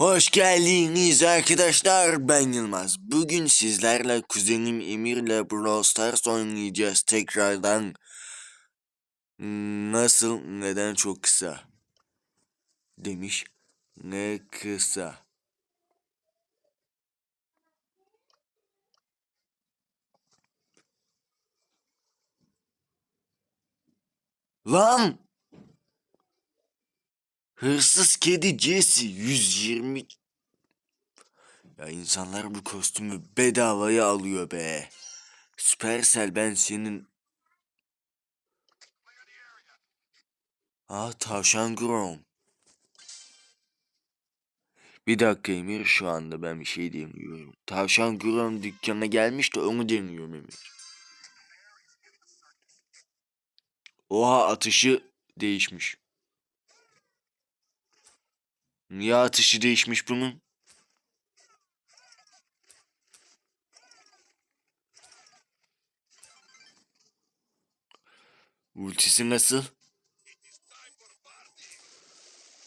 Hoş geldiniz arkadaşlar ben Yılmaz. Bugün sizlerle kuzenim Emir'le Brawl Stars oynayacağız tekrardan. Nasıl neden çok kısa demiş. Ne kısa. Lan! Hırsız kedi Jesse 120 Ya insanlar bu kostümü bedavaya alıyor be. Süpersel ben senin Aa tavşan Grom. Bir dakika Emir şu anda ben bir şey deniyorum. Tavşan Grom dükkana gelmiş de onu deniyorum Emir. Oha atışı değişmiş. Niye atışı değişmiş bunun? Ultisi nasıl?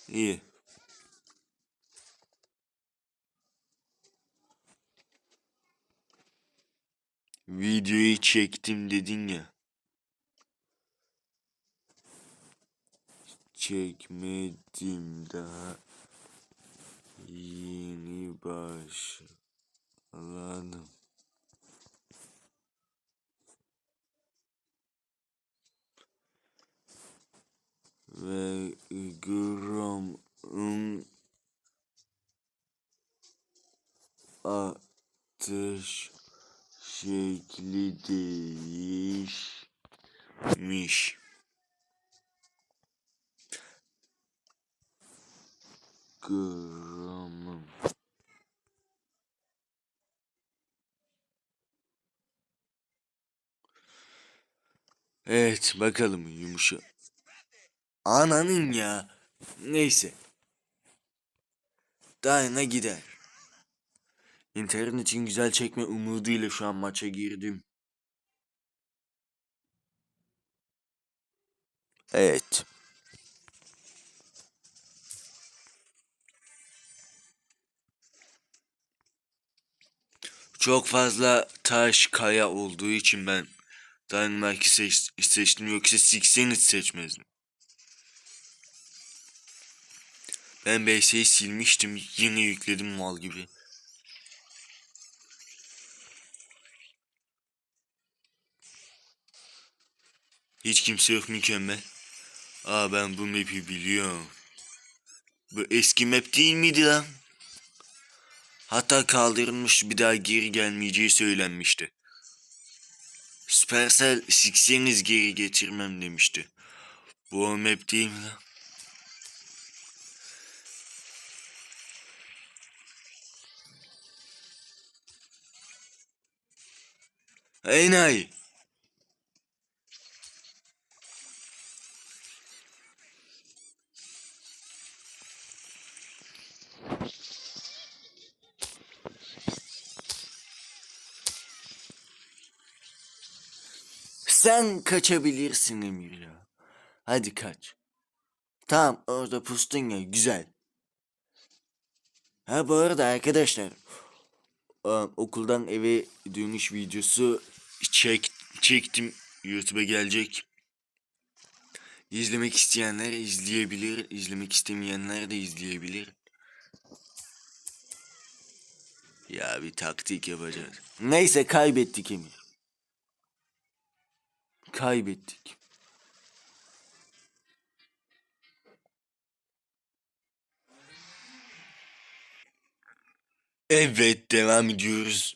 İyi. Videoyu çektim dedin ya. Çekmedim daha. Yeni başladım. Ve Grom'un atış şekli değişmiş. Evet bakalım yumuşa. Ananın ya. Neyse. Dayana gider. İnternetin güzel çekme umuduyla şu an maça girdim. Evet. Çok fazla taş kaya olduğu için ben Dynamite'i seç, seçtim yoksa Sixen'i seçmezdim. Ben BS'yi silmiştim yine yükledim mal gibi. Hiç kimse yok mükemmel. Aa ben bu map'i biliyorum. Bu eski map değil miydi lan? Hatta kaldırılmış bir daha geri gelmeyeceği söylenmişti. Supercell sikseniz geri getirmem demişti. Bu o map değil mi lan? Enayi. Sen kaçabilirsin Emir ya. Hadi kaç. Tamam orada pustun ya güzel. Ha bu arada arkadaşlar ıı, okuldan eve dönüş videosu çek, çektim YouTube'a gelecek. İzlemek isteyenler izleyebilir, izlemek istemeyenler de izleyebilir. Ya bir taktik yapacağız. Neyse kaybettik Emir. Kaybettik. Evet devam ediyoruz.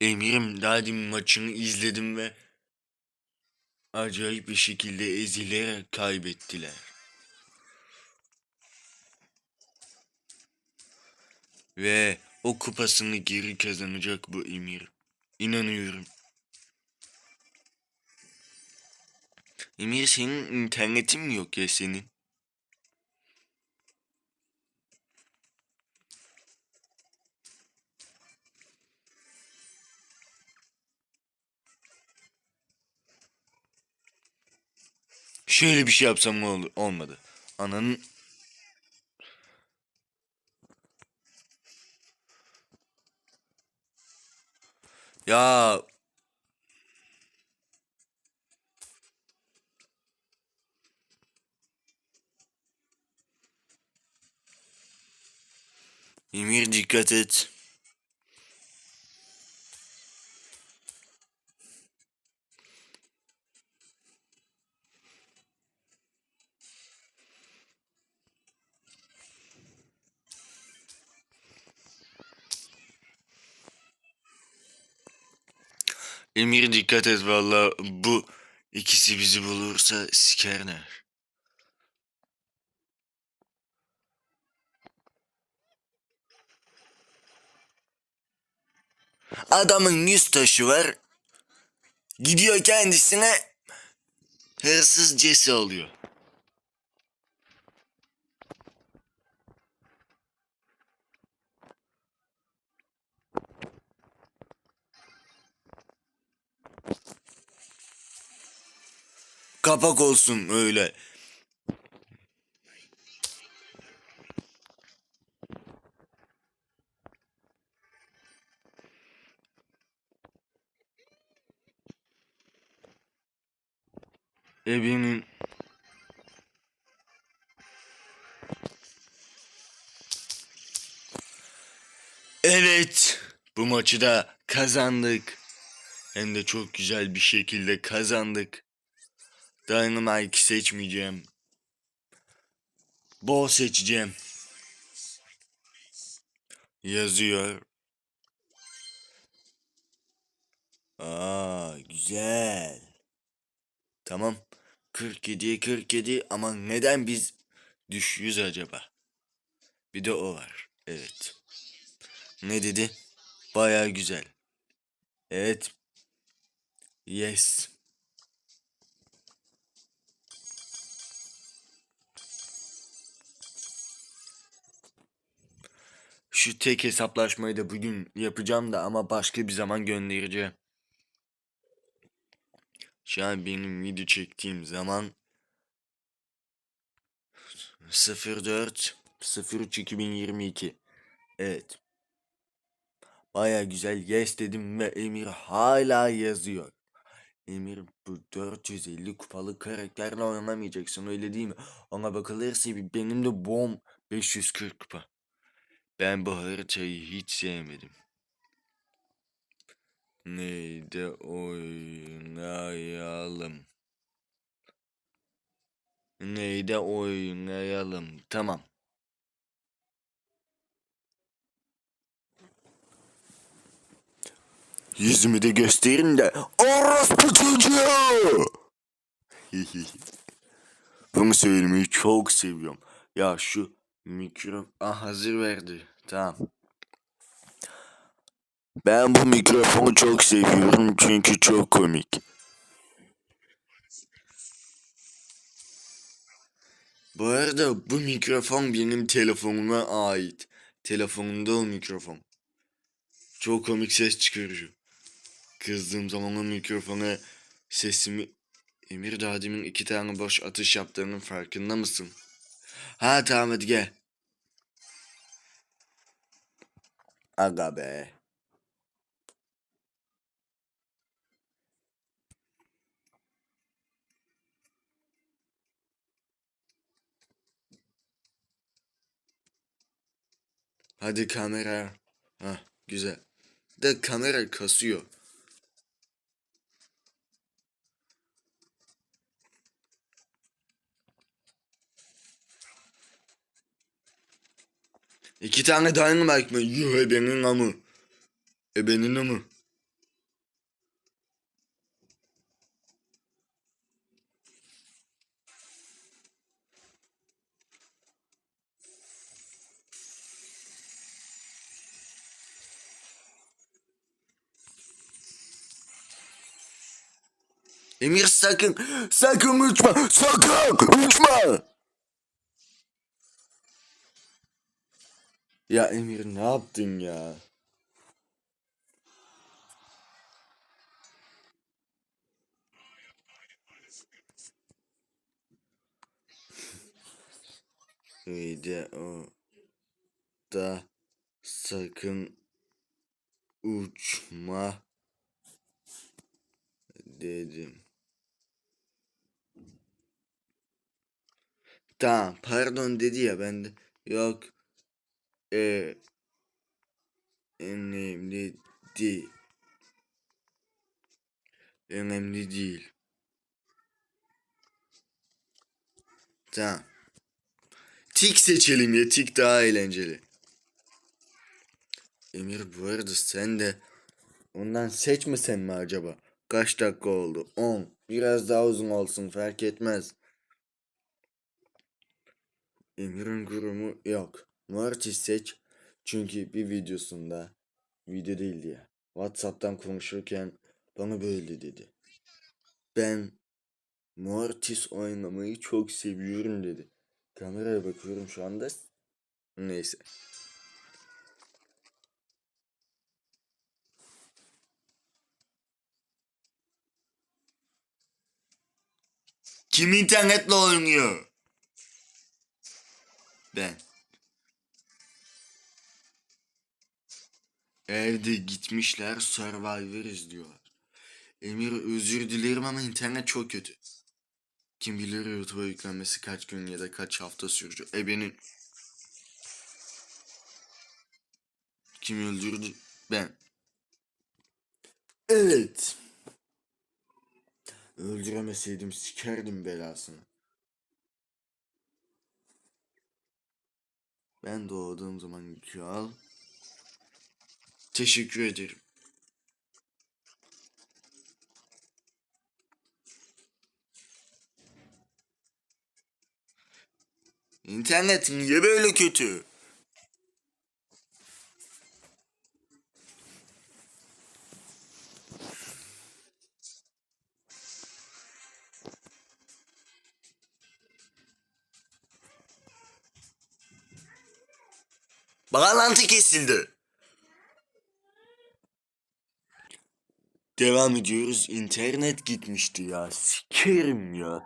Emirim daha maçını izledim ve acayip bir şekilde ezilerek kaybettiler. Ve o kupasını geri kazanacak bu Emir. İnanıyorum. Emir senin internetin mi yok ya senin? Şöyle bir şey yapsam ne olur? Olmadı. Ananın Ya Emir dikkat et. Emir dikkat et valla bu ikisi bizi bulursa sikerler. Adamın yüz taşı var. Gidiyor kendisine hırsız cesi alıyor. Kapak olsun öyle. Evinin Evet, bu maçı da kazandık. Hem de çok güzel bir şekilde kazandık. Dynamite seçmeyeceğim. Bol seçeceğim. Yazıyor. Aa, güzel. Tamam. 47'ye 47 ama neden biz düşüyoruz acaba? Bir de o var. Evet. Ne dedi? Baya güzel. Evet. Yes. Şu tek hesaplaşmayı da bugün yapacağım da ama başka bir zaman göndereceğim. Şu an benim video çektiğim zaman 04 03 2022. Evet. Baya güzel yes dedim ve Emir hala yazıyor. Emir bu 450 kupalı karakterle oynamayacaksın öyle değil mi? Ona bakılırsa benim de bom 540 kupa. Ben bu haritayı hiç sevmedim. Neydi oynayalım? Neydi oynayalım? Tamam. Yüzümü de göstereyim de orospu çocuğu. Bunu söylemeyi çok seviyorum. Ya şu mikro ah hazır verdi. Tamam. Ben bu mikrofonu çok seviyorum çünkü çok komik. Bu arada bu mikrofon benim telefonuma ait. Telefonumda o mikrofon. Çok komik ses çıkarıyor. Kızdığım zaman o mikrofona sesimi... Emir daha demin iki tane boş atış yaptığının farkında mısın? Ha tamam hadi gel. Aga be. Hadi kamera. Ha güzel. De kamera kasıyor. İki tane dynamite mi? Yuh ebenin amı. Ebenin amı. Emir sakın, sakın uçma, sakın uçma. Ya Emir ne yaptın ya? Öyle o da sakın uçma dedim. Tamam pardon dedi ya ben de yok e, önemli değil. Önemli değil. Tamam. Tik seçelim ya tik daha eğlenceli. Emir bu arada sen de ondan seçmesen mi acaba? Kaç dakika oldu? 10. Biraz daha uzun olsun fark etmez. Emir'in kurumu yok. Mortis seç. Çünkü bir videosunda video değildi ya. Whatsapp'tan konuşurken bana böyle dedi. Ben Mortis oynamayı çok seviyorum dedi. Kameraya bakıyorum şu anda. Neyse. Kim internetle oynuyor? Ben. Evde gitmişler Survivor izliyorlar. Emir özür dilerim ama internet çok kötü. Kim bilir YouTube'a yüklenmesi kaç gün ya da kaç hafta sürecek. E benim... Kim öldürdü? Ben. Evet. Öldüremeseydim sikerdim belasını. Ben doğduğum zaman yükü al. Teşekkür ederim. İnternet niye böyle kötü? Bağlantı kesildi. Devam ediyoruz. İnternet gitmişti ya. Sikerim ya.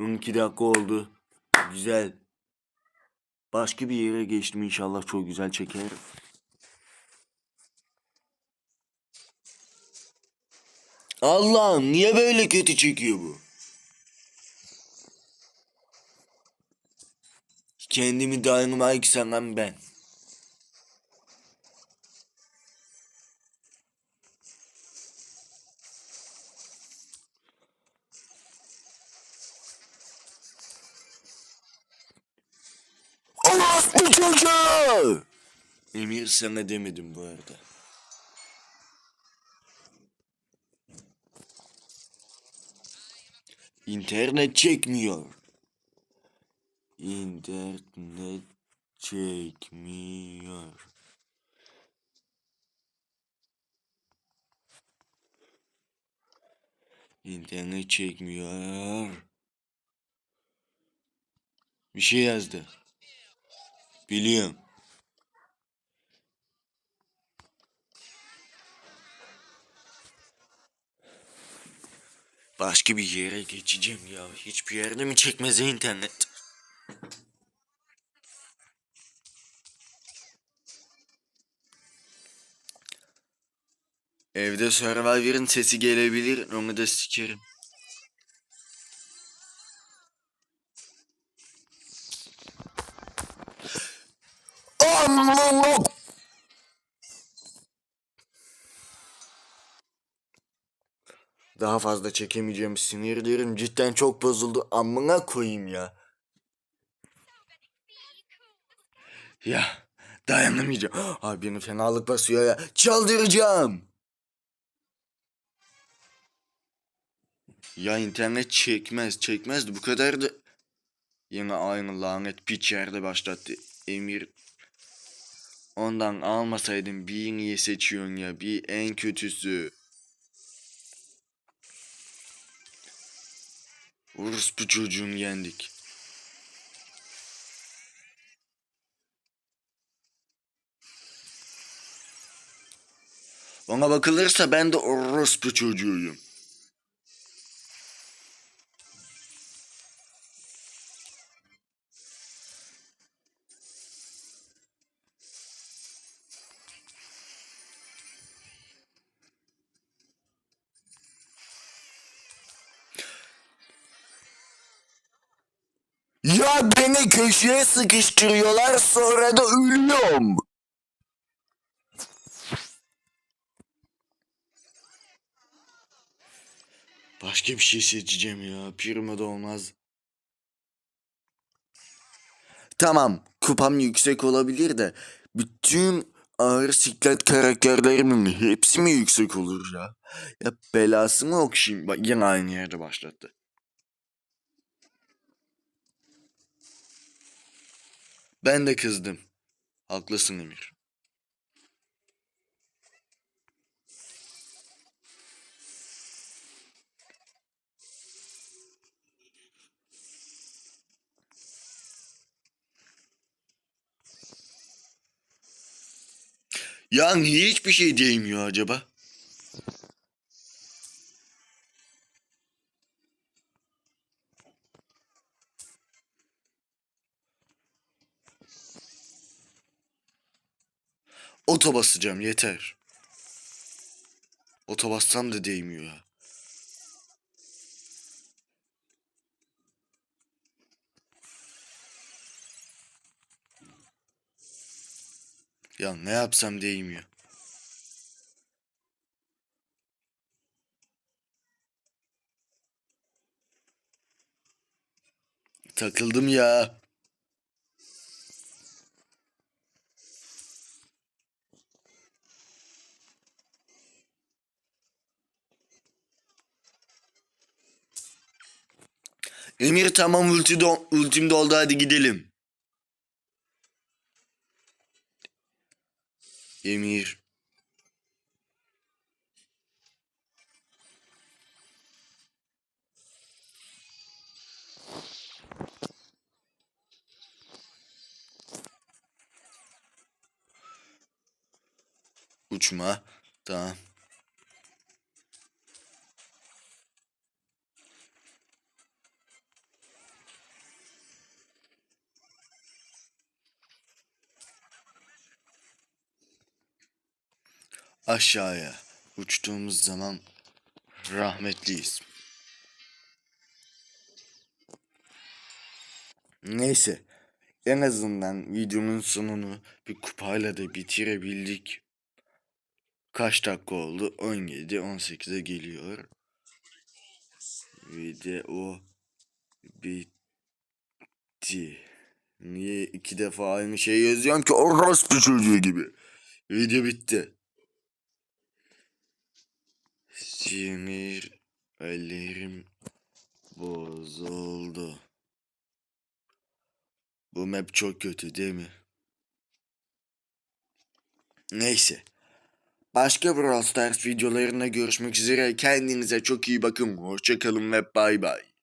12 dakika oldu. Güzel. Başka bir yere geçtim inşallah çok güzel çekerim. Allah'ım niye böyle kötü çekiyor bu? Kendimi Dynamite sanan ben. Orospu çocuğu! Emir sana demedim bu arada. İnternet çekmiyor. İnternet çekmiyor. İnternet çekmiyor. Bir şey yazdı. Biliyorum. Başka bir yere geçeceğim ya. Hiçbir yerde mi çekmez internet? Evde Survivor'ın sesi gelebilir. Onu da sikerim. Daha fazla çekemeyeceğim sinirlerim cidden çok bozuldu. Amına koyayım ya. Ya dayanamayacağım. Abi beni fenalık basıyor ya. Çaldıracağım. Ya internet çekmez çekmezdi bu kadar da. Yine aynı lanet piç yerde başlattı. Emir Ondan almasaydım bir niye seçiyorsun ya? Bir en kötüsü. Orospu çocuğunu yendik. Ona bakılırsa ben de orospu çocuğuyum. Ya beni köşeye sıkıştırıyorlar sonra da ölüyorum. Başka bir şey seçeceğim ya. Pirma da olmaz. Tamam. Kupam yüksek olabilir de bütün ağır siklet karakterlerimin hepsi mi yüksek olur ya? Ya belasını okşayayım. Bak yine aynı yerde başlattı. Ben de kızdım. Haklısın Emir. Ya niye hiçbir şey değmiyor acaba? Oto basacağım yeter. Oto bassam da değmiyor ya. Ya ne yapsam değmiyor. Takıldım ya. Emir tamam ulti do ultim doldu hadi gidelim. Emir. Uçma. Tamam. Aşağıya uçtuğumuz zaman rahmetliyiz. Neyse. En azından videonun sonunu bir kupayla da bitirebildik. Kaç dakika oldu? 17, 18'e geliyor. Video bitti. Niye iki defa aynı şey yazıyorum ki orospu çocuğu gibi. Video bitti. Sinir ellerim bozuldu. Bu map çok kötü değil mi? Neyse. Başka Brawl Stars videolarında görüşmek üzere. Kendinize çok iyi bakın. Hoşçakalın ve bay bay.